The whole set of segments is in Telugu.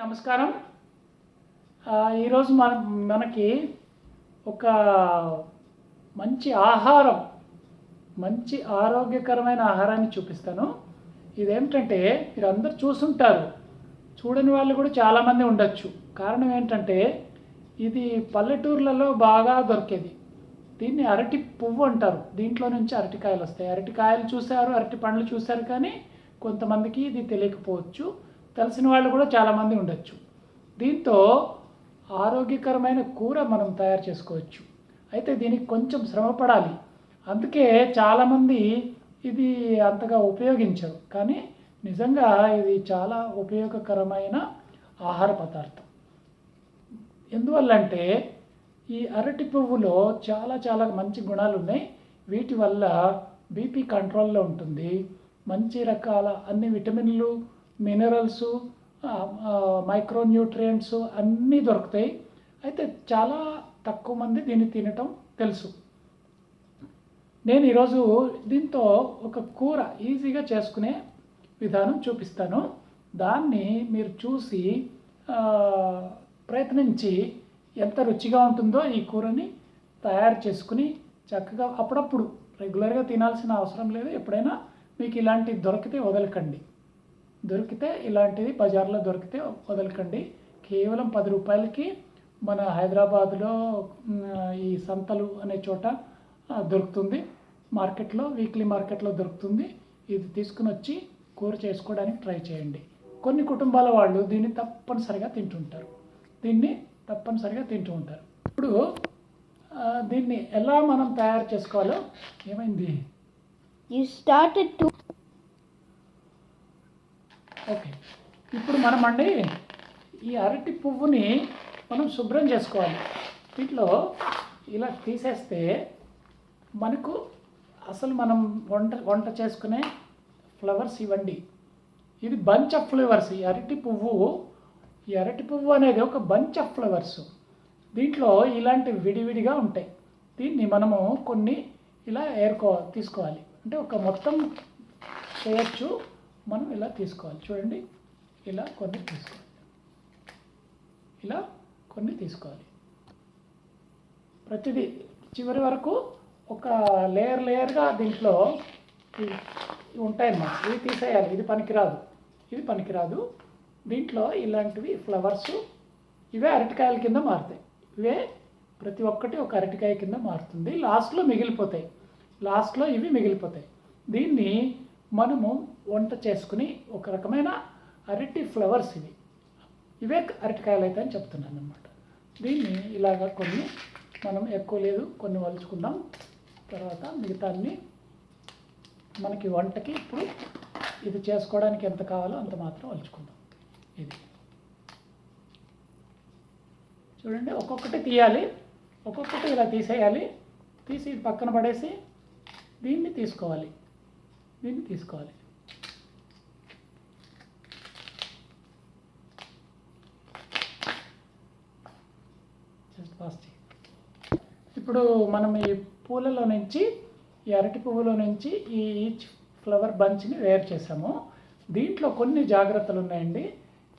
నమస్కారం. ఈరోజు మన మనకి ఒక మంచి ఆహారం మంచి ఆరోగ్యకరమైన ఆహారాన్ని చూపిస్తాను. ఇదేమిటంటే మీరు అందరు చూసుంటారు. చూడని వాళ్ళు కూడా చాలామంది ఉండొచ్చు. కారణం ఏంటంటే ఇది పల్లెటూర్లలో బాగా దొరికేది. దీన్ని అరటి పువ్వు అంటారు. దీంట్లో నుంచి అరటికాయలు వస్తాయి. అరటికాయలు చూశారు అరటి పండ్లు చూశారు కానీ కొంతమందికి ఇది తెలియకపోవచ్చు. తెలిసిన వాళ్ళు కూడా చాలామంది ఉండొచ్చు. దీంతో ఆరోగ్యకరమైన కూర మనం తయారు చేసుకోవచ్చు. అయితే దీనికి కొంచెం శ్రమ పడాలి. అందుకే చాలామంది ఇది అంతగా ఉపయోగించరు. కానీ నిజంగా ఇది చాలా ఉపయోగకరమైన ఆహార పదార్థం. ఎందువల్లంటే ఈ అరటి పువ్వులో చాలా చాలా మంచి గుణాలు ఉన్నాయి. వీటి వల్ల బీపీ కంట్రోల్లో ఉంటుంది. మంచి రకాల అన్ని విటమిన్లు మినరల్స్ మైక్రోన్యూట్రియంట్స్ అన్నీ దొరుకుతాయి. అయితే చాలా తక్కువ మంది దీన్ని తినటం తెలుసు. నేను ఈరోజు దీంతో ఒక కూర ఈజీగా చేసుకునే విధానం చూపిస్తాను. దాన్ని మీరు చూసి ప్రయత్నించి ఎంత రుచిగా ఉంటుందో ఈ కూరని తయారు చేసుకుని చక్కగా అప్పుడప్పుడు రెగ్యులర్గా తినాల్సిన అవసరం లేదు. ఎప్పుడైనా మీకు ఇలాంటివి దొరికితే వదలకండి. దొరికితే ఇలాంటిది బజార్లో దొరికితే వదలకండి. కేవలం పది రూపాయలకి మన హైదరాబాద్లో ఈ సంతలు అనే చోట దొరుకుతుంది. మార్కెట్లో వీక్లీ మార్కెట్లో దొరుకుతుంది. ఇది తీసుకుని వచ్చి కూర చేసుకోవడానికి ట్రై చేయండి. కొన్ని కుటుంబాల వాళ్ళు దీన్ని తప్పనిసరిగా తింటుంటారు. దీన్ని తప్పనిసరిగా తింటూ ఉంటారు. ఇప్పుడు దీన్ని ఎలా మనం తయారు చేసుకోవాలో? ఏమైంది? You started to okay. ఇప్పుడు మనం అండి ఈ అరటి పువ్వుని మనం శుభ్రం చేసుకోవాలి. వీటిలో ఇలా తీసేస్తే మనకు అసలు మనం వంట వంట చేసుకునే ఫ్లవర్స్ ఇవ్వండి. ఇది బంచ్ ఆఫ్ ఫ్లవర్స్. ఈ అరటి పువ్వు ఈ అరటి పువ్వు అనేది ఒక బంచ్ ఆఫ్ ఫ్లవర్స్. దీంట్లో ఇలాంటి విడివిడిగా ఉంటాయి. దీన్ని మనము కొన్ని ఇలా ఏర్కో తీసుకోవాలి. అంటే ఒక మొత్తం చేయొచ్చు. మనం ఇలా తీసుకోవాలి. చూడండి. ఇలా కొన్ని తీసుకోవాలి. ఇలా కొన్ని తీసుకోవాలి. ప్రతిదీ చివరి వరకు ఒక లేయర్ లేయర్గా దీంట్లో ఉంటాయన్నమాట. ఇవి తీసేయాలి. ఇది పనికిరాదు. ఇది పనికిరాదు. దీంట్లో ఇలాంటివి ఫ్లవర్స్ ఇవే అరటికాయల కింద మారుతాయి. ఇవే ప్రతి ఒక్కటి ఒక అరటికాయ కింద మారుతుంది. లాస్ట్లో మిగిలిపోతాయి. లాస్ట్లో ఇవి మిగిలిపోతాయి. దీన్ని మనము వంట చేసుకుని ఒక రకమైన అరటి ఫ్లవర్స్ ఇవి. ఇవే అరటికాయలు అయితే అని చెప్తున్నాను అనమాట దీన్ని ఇలాగ కొన్ని మనం ఎక్కువ లేదు కొన్ని వలుచుకుందాం. తర్వాత మిగతా అన్ని మనకి వంటకి ఇప్పుడు ఇది చేసుకోవడానికి ఎంత కావాలో అంత మాత్రం వలుచుకుందాం. ఇది. చూడండి ఒక్కొక్కటి తీయాలి. ఒక్కొక్కటి ఇలా తీసేయాలి. తీసి పక్కన పడేసి దీన్ని తీసుకోవాలి. దీన్ని తీసుకోవాలి. ఇప్పుడు మనం ఈ పూలలో నుంచి ఈ అరటి పువ్వులో నుంచి ఈ ఈచ్ ఫ్లవర్ బంచ్ని వేరు చేసాము దీంట్లో కొన్ని జాగ్రత్తలు ఉన్నాయండి.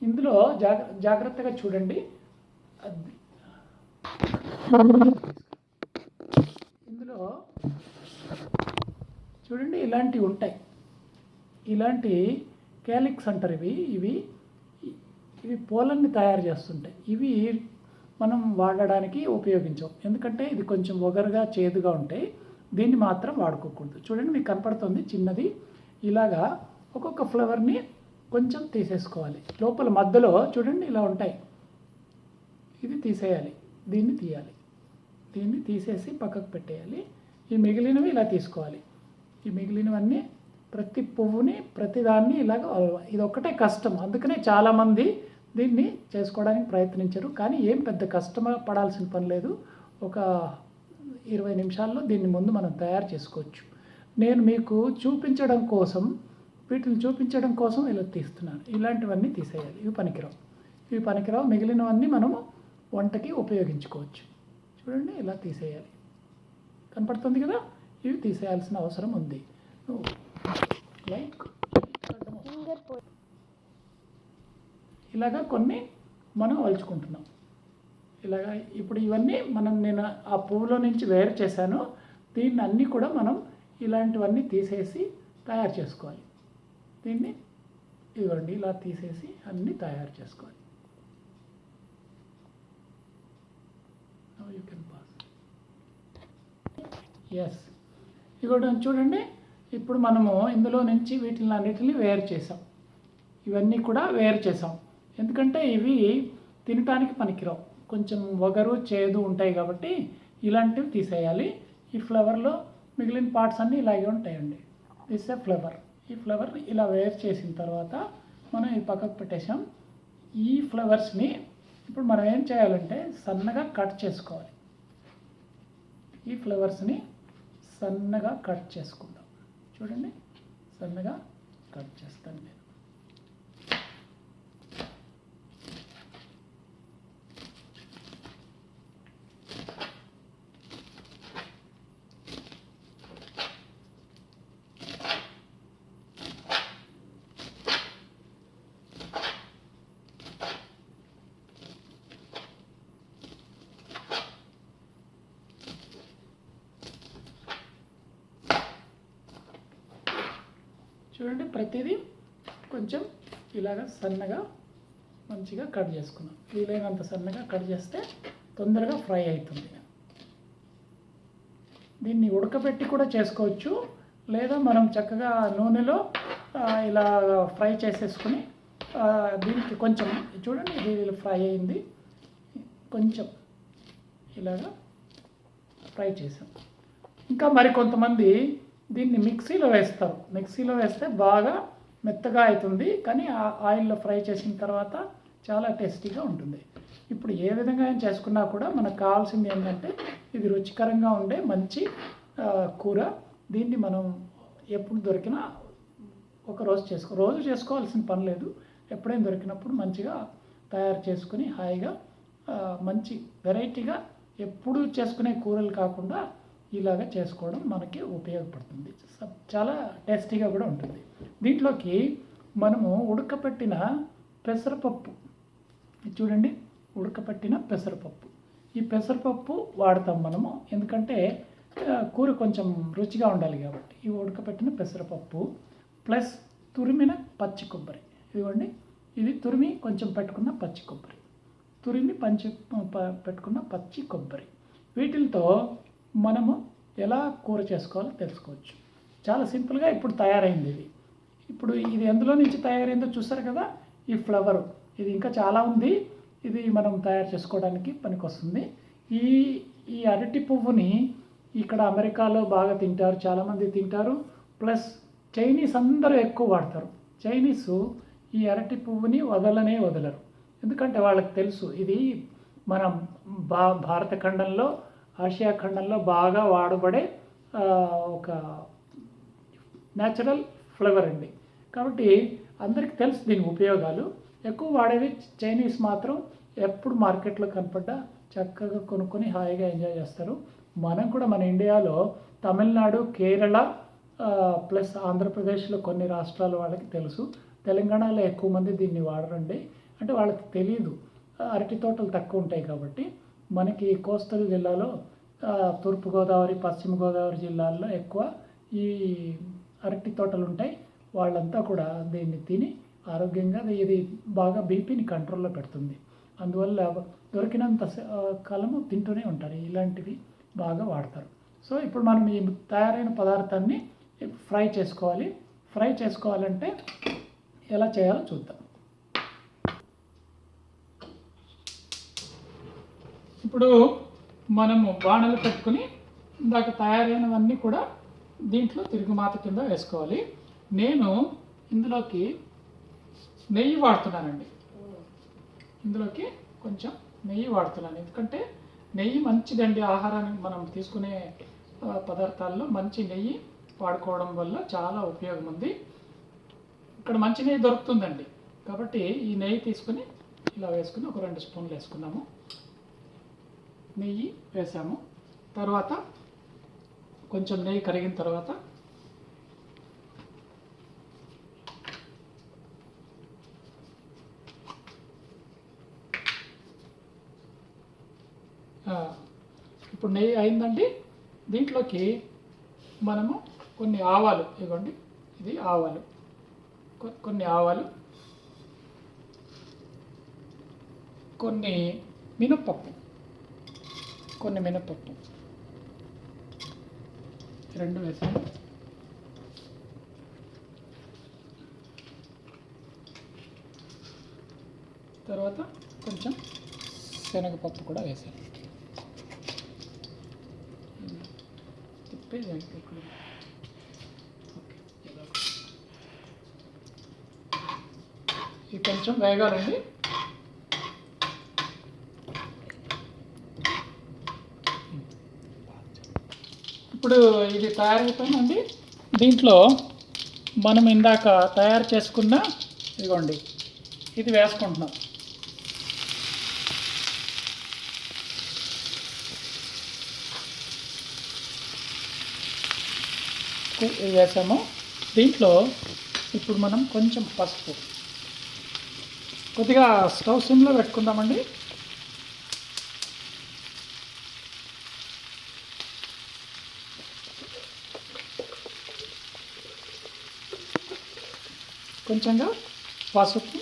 ఇందులో జాగ్ర జాగ్రత్తగా చూడండి. ఇందులో చూడండి ఇలాంటివి ఉంటాయి. ఇలాంటి క్యాలిక్స్ అంటారు ఇవి. ఇవి ఇవి పోలన్ని తయారు చేస్తుంటాయి. ఇవి మనం వాడడానికి ఉపయోగించాం. ఎందుకంటే ఇది కొంచెం ఒగరుగా చేదుగా ఉంటే దీన్ని మాత్రం వాడుకోకూడదు. చూడండి మీకు కనపడుతుంది చిన్నది. ఇలాగా ఒక్కొక్క ఫ్లవర్ని కొంచెం తీసేసుకోవాలి. లోపల మధ్యలో చూడండి ఇలా ఉంటాయి. ఇది తీసేయాలి. దీన్ని తీయాలి. దీన్ని తీసేసి పక్కకు పెట్టేయాలి. ఈ మిగిలినవి ఇలా తీసుకోవాలి. ఈ మిగిలినవన్నీ ప్రతి పువ్వుని ప్రతిదాన్ని ఇలాగ ఇది ఒక్కటే కష్టం. అందుకనే చాలామంది దీన్ని చేసుకోవడానికి ప్రయత్నించరు. కానీ ఏం పెద్ద కష్టమ పడాల్సిన పని లేదు. ఒక ఇరవై నిమిషాల్లో దీన్ని ముందు మనం తయారు చేసుకోవచ్చు. నేను మీకు చూపించడం కోసం వీటిని చూపించడం కోసం ఇలా తీస్తున్నాను. ఇలాంటివన్నీ తీసేయాలి. ఇవి పనికిరావు. ఇవి పనికిరావు. మిగిలినవన్నీ మనము వంటకి ఉపయోగించుకోవచ్చు. చూడండి ఇలా తీసేయాలి. కనపడుతుంది కదా? ఇవి తీసేయాల్సిన అవసరం ఉంది. లైక్ ఇలాగా కొన్ని మనం వలుచుకుంటున్నాం. ఇలాగా ఇప్పుడు ఇవన్నీ మనం నేను ఆ పువ్వులో నుంచి వేరు చేశాను. దీన్ని అన్నీ కూడా మనం ఇలాంటివన్నీ తీసేసి తయారు చేసుకోవాలి. దీన్ని ఇవ్వండి ఇలా తీసేసి అన్నీ తయారు చేసుకోవాలి. యూ కెన్ పాస్ ఎస్ ఇదిగోటి చూడండి. ఇప్పుడు మనము ఇందులో నుంచి వీటిని అన్నిటిని వేరు చేసాం ఇవన్నీ కూడా వేరు చేసాం ఎందుకంటే ఇవి తినటానికి పనికిరావు. కొంచెం వగరు చేదు ఉంటాయి కాబట్టి ఇలాంటివి తీసేయాలి. ఈ ఫ్లవర్లో మిగిలిన పార్ట్స్ అన్నీ ఇలాగే ఉంటాయండి. దిస్ ఏ ఫ్లవర్ ఈ ఫ్లవర్ ఇలా వేర్ చేసిన తర్వాత మనం ఈ పక్కకు పెట్టేసాం ఈ ఫ్లవర్స్ని ఇప్పుడు మనం ఏం చేయాలంటే సన్నగా కట్ చేసుకోవాలి. ఈ ఫ్లవర్స్ని సన్నగా కట్ చేసుకుందాం. చూడండి. సన్నగా కట్ చేస్తాను నేను చూడండి ప్రతిదీ కొంచెం ఇలాగ సన్నగా మంచిగా కట్ చేసుకున్నాం. వీలైనంత సన్నగా కట్ చేస్తే తొందరగా ఫ్రై అవుతుంది. దీన్ని ఉడకబెట్టి కూడా చేసుకోవచ్చు. లేదా మనం చక్కగా నూనెలో ఇలా ఫ్రై చేసేసుకుని దీనికి కొంచెం చూడండి ఇది ఫ్రై అయింది. కొంచెం ఇలాగా ఫ్రై చేసాం. ఇంకా మరి కొంతమంది దీన్ని మిక్సీలో వేస్తారు మిక్సీలో వేస్తే బాగా మెత్తగా అవుతుంది. కానీ ఆ ఆయిల్లో ఫ్రై చేసిన తర్వాత చాలా టేస్టీగా ఉంటుంది. ఇప్పుడు ఏ విధంగా ఏం చేసుకున్నా కూడా మనకు కావాల్సింది ఏంటంటే ఇది రుచికరంగా ఉండే మంచి కూర. దీన్ని మనం ఎప్పుడు దొరికినా ఒక రోజు చేసుకో రోజు చేసుకోవాల్సిన పని లేదు. ఎప్పుడైనా దొరికినప్పుడు మంచిగా తయారు చేసుకుని హాయిగా మంచి వెరైటీగా ఎప్పుడు చేసుకునే కూరలు కాకుండా ఇలాగ చేసుకోవడం మనకి ఉపయోగపడుతుంది. చాలా టేస్టీగా కూడా ఉంటుంది. దీంట్లోకి మనము ఉడకపెట్టిన పెసరపప్పు. చూడండి ఉడకపెట్టిన పెసరపప్పు. ఈ పెసరపప్పు వాడతాం మనము. ఎందుకంటే కూర కొంచెం రుచిగా ఉండాలి కాబట్టి. ఈ ఉడకపెట్టిన పెసరపప్పు ప్లస్ తురిమిన పచ్చి కొబ్బరి. ఇదిగోండి ఇది తురిమి కొంచెం పెట్టుకున్న పచ్చి కొబ్బరి. తురిమి పంచి పెట్టుకున్న పచ్చి కొబ్బరి. వీటితో మనము ఎలా కూర చేసుకోవాలో తెలుసుకోవచ్చు. చాలా సింపుల్గా ఇప్పుడు తయారైంది ఇది. ఇప్పుడు ఇది ఎందులో నుంచి తయారైందో చూస్తారు కదా? ఈ ఫ్లవర్. ఇది ఇంకా చాలా ఉంది. ఇది మనం తయారు చేసుకోవడానికి పనికొస్తుంది. ఈ ఈ అరటి పువ్వుని ఇక్కడ అమెరికాలో బాగా తింటారు. చాలామంది తింటారు. ప్లస్ చైనీస్ అందరూ ఎక్కువ వాడతారు. చైనీస్ ఈ అరటి పువ్వుని వదలనే వదలరు. ఎందుకంటే వాళ్ళకి తెలుసు ఇది మన భా భారత ఖండంలో ఆసియా ఖండంలో బాగా వాడబడే ఒక న్యాచురల్ ఫ్లేవర్ అండి. కాబట్టి అందరికీ తెలుసు దీని ఉపయోగాలు. ఎక్కువ వాడేవి చైనీస్ మాత్రం ఎప్పుడు మార్కెట్లో కనపడ్డా చక్కగా కొనుక్కొని హాయిగా ఎంజాయ్ చేస్తారు. మనం కూడా మన ఇండియాలో తమిళనాడు కేరళ ప్లస్ ఆంధ్రప్రదేశ్లో కొన్ని రాష్ట్రాల వాళ్ళకి తెలుసు. తెలంగాణలో ఎక్కువ మంది దీన్ని వాడరండి. అంటే వాళ్ళకి తెలియదు అరటి తోటలు తక్కువ ఉంటాయి కాబట్టి మనకి కోస్టల్ జిల్లాలో తూర్పుగోదావరి పశ్చిమ గోదావరి జిల్లాల్లో ఎక్కువ ఈ అరటి తోటలు ఉంటాయి. వాళ్ళంతా కూడా దీన్ని తిని ఆరోగ్యంగా ఇది బాగా బీపీని కంట్రోల్లో పెడుతుంది. అందువల్ల దొరికినంత స- కాలము తింటూనే ఉంటారు. ఇలాంటివి బాగా వాడతారు. సో ఇప్పుడు మనం ఈ తయారైన పదార్థాన్ని ఫ్రై చేసుకోవాలి. ఫ్రై చేసుకోవాలంటే ఎలా చేయాలో చూద్దాం. ఇప్పుడు మనము బాణలు పెట్టుకుని ఇందాక తయారైనవన్నీ కూడా దీంట్లో తిరుగుమాత కింద వేసుకోవాలి. నేను ఇందులోకి నెయ్యి వాడుతున్నానండి. ఇందులోకి కొంచెం నెయ్యి వాడుతున్నాను. ఎందుకంటే నెయ్యి మంచిదండి. ఆహారానికి మనం తీసుకునే పదార్థాల్లో మంచి నెయ్యి వాడుకోవడం వల్ల చాలా ఉపయోగం ఉంది ఇక్కడ మంచి నెయ్యి దొరుకుతుందండి. కాబట్టి ఈ నెయ్యి తీసుకుని ఇలా వేసుకుని ఒక రెండు స్పూన్లు వేసుకున్నాము. నెయ్యి వేసాము. తర్వాత కొంచెం నెయ్యి కరిగిన తర్వాత ఇప్పుడు నెయ్యి అయిందండి. దీంట్లోకి మనము కొన్ని ఆవాలు ఇవ్వండి. ఇది ఆవాలు. కొన్ని ఆవాలు. కొన్ని మినప్పప్పు. కొన్ని మినపప్పు. రెండు వేసాను. తర్వాత కొంచెం శనగపప్పు కూడా వేసాను. తిప్పేది ఇది కొంచెం వేగాలండి. ఇప్పుడు ఇది తయారైపోయిందండి దీంట్లో మనం ఇందాక తయారు చేసుకున్న ఇదిగోండి ఇది వేసుకుంటున్నాం. ఇది వేసాము. దీంట్లో ఇప్పుడు మనం కొంచెం పసుపు. కొద్దిగా స్టవ్ సిమ్లో పెట్టుకుందామండి. కొంచెంగా పసుపు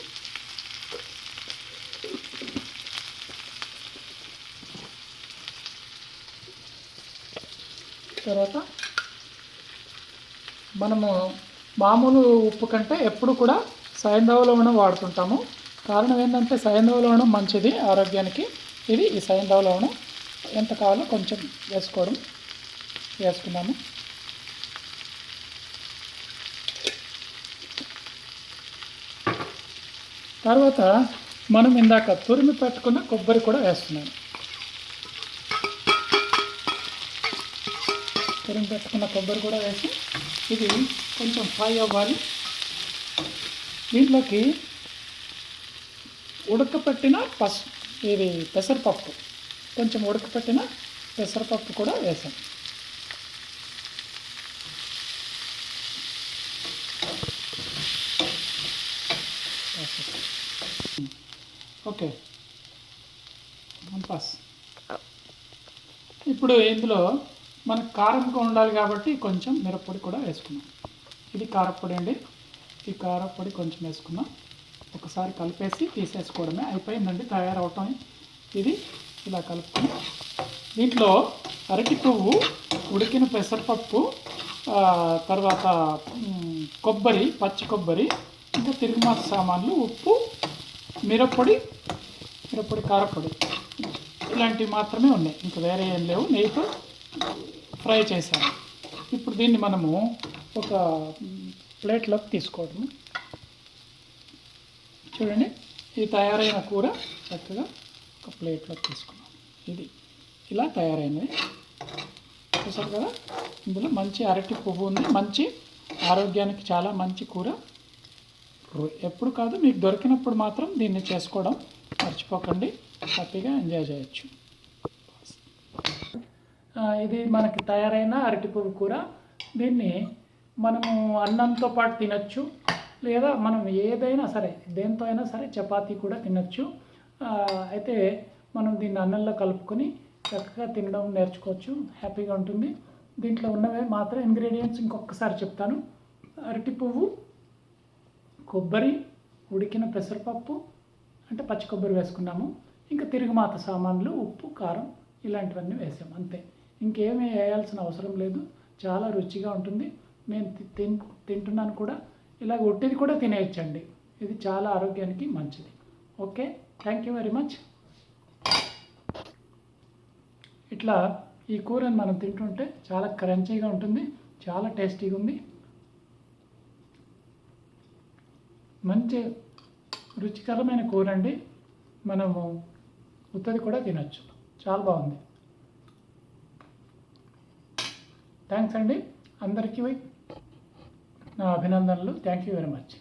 తర్వాత మనము మామూలు ఉప్పు కంటే ఎప్పుడు కూడా సైంధవ లవణం వాడుతుంటాము. కారణం ఏంటంటే సైంధవ లవణం మంచిది ఆరోగ్యానికి. ఇది ఈ సైంధవ లవణం ఎంత కావాలో కొంచెం వేసుకోవడం వేసుకున్నాము తర్వాత మనం ఇందాక తురిమి పెట్టుకున్న కొబ్బరి కూడా వేస్తున్నాను. తురిమి పెట్టుకున్న కొబ్బరి కూడా వేసి ఇది కొంచెం ఫ్రై అవ్వాలి. దీంట్లోకి ఉడకపెట్టిన పసు ఇది పెసరపప్పు కొంచెం ఉడకపెట్టిన పెసరపప్పు కూడా వేసాం. ఓకే. పాస్ ఇప్పుడు ఇందులో మనకు కారంగా ఉండాలి కాబట్టి కొంచెం మిరప్పొడి కూడా వేసుకున్నాం. ఇది కారప్పొడి అండి. ఈ కారప్పొడి కొంచెం వేసుకున్నాం. ఒకసారి కలిపేసి తీసేసుకోవడమే అయిపోయిందండి తయారవటం. ఇది ఇలా కలుపుకొని దీంట్లో అరటి పువ్వు ఉడికిన పెసరపప్పు తర్వాత కొబ్బరి పచ్చి కొబ్బరి ఇంకా తిరుగుమాత సామాన్లు ఉప్పు మిరప్పొడి మిరప్పొడి కారపొడి. ఇలాంటివి మాత్రమే ఉన్నాయి. ఇంకా వేరే ఏం లేవు. నెయ్యితో ఫ్రై చేశాను. ఇప్పుడు దీన్ని మనము ఒక ప్లేట్లోకి తీసుకోవడము. చూడండి. ఇది తయారైన కూర. చక్కగా ఒక ప్లేట్లోకి తీసుకున్నాం. ఇది ఇలా తయారైనది. చూసారు కదా? ఇందులో మంచి అరటి పువ్వు ఉంది. మంచి ఆరోగ్యానికి చాలా మంచి కూర. ఎప్పుడు కాదు మీకు దొరికినప్పుడు మాత్రం దీన్ని చేసుకోవడం మర్చిపోకండి. హ్యాపీగా ఎంజాయ్ చేయొచ్చు. ఇది మనకి తయారైన అరటి పువ్వు కూర. దీన్ని మనము అన్నంతో పాటు తినచ్చు. లేదా మనం ఏదైనా సరే దేంతో అయినా సరే చపాతీ కూడా తినచ్చు. అయితే మనం దీన్ని అన్నంలో కలుపుకొని చక్కగా తినడం నేర్చుకోవచ్చు. హ్యాపీగా ఉంటుంది. దీంట్లో ఉన్నవే మాత్రం ఇంగ్రీడియంట్స్ ఇంకొకసారి చెప్తాను. అరటి పువ్వు కొబ్బరి ఉడికిన పెసరపప్పు అంటే పచ్చి కొబ్బరి వేసుకున్నాము. ఇంకా తిరుగుమాత సామాన్లు ఉప్పు కారం ఇలాంటివన్నీ వేసాము అంతే. ఇంకేమీ వేయాల్సిన అవసరం లేదు. చాలా రుచిగా ఉంటుంది. నేను తి- తిన్ తింటున్నాను కూడా. ఇలాగ ఒట్టిది కూడా తినేయచ్చండి. ఇది చాలా ఆరోగ్యానికి మంచిది. Okay? Thank you very much. ఇట్లా ఈ కూరని మనం తింటుంటే చాలా క్రంచీగా ఉంటుంది. చాలా టేస్టీగా ఉంది మంచి రుచికరమైన కూర అండి మనము ఉత్తది కూడా తినచ్చు. చాలా బాగుంది. థ్యాంక్స్ అండి. అందరికీ నా అభినందనలు. Thank you very much.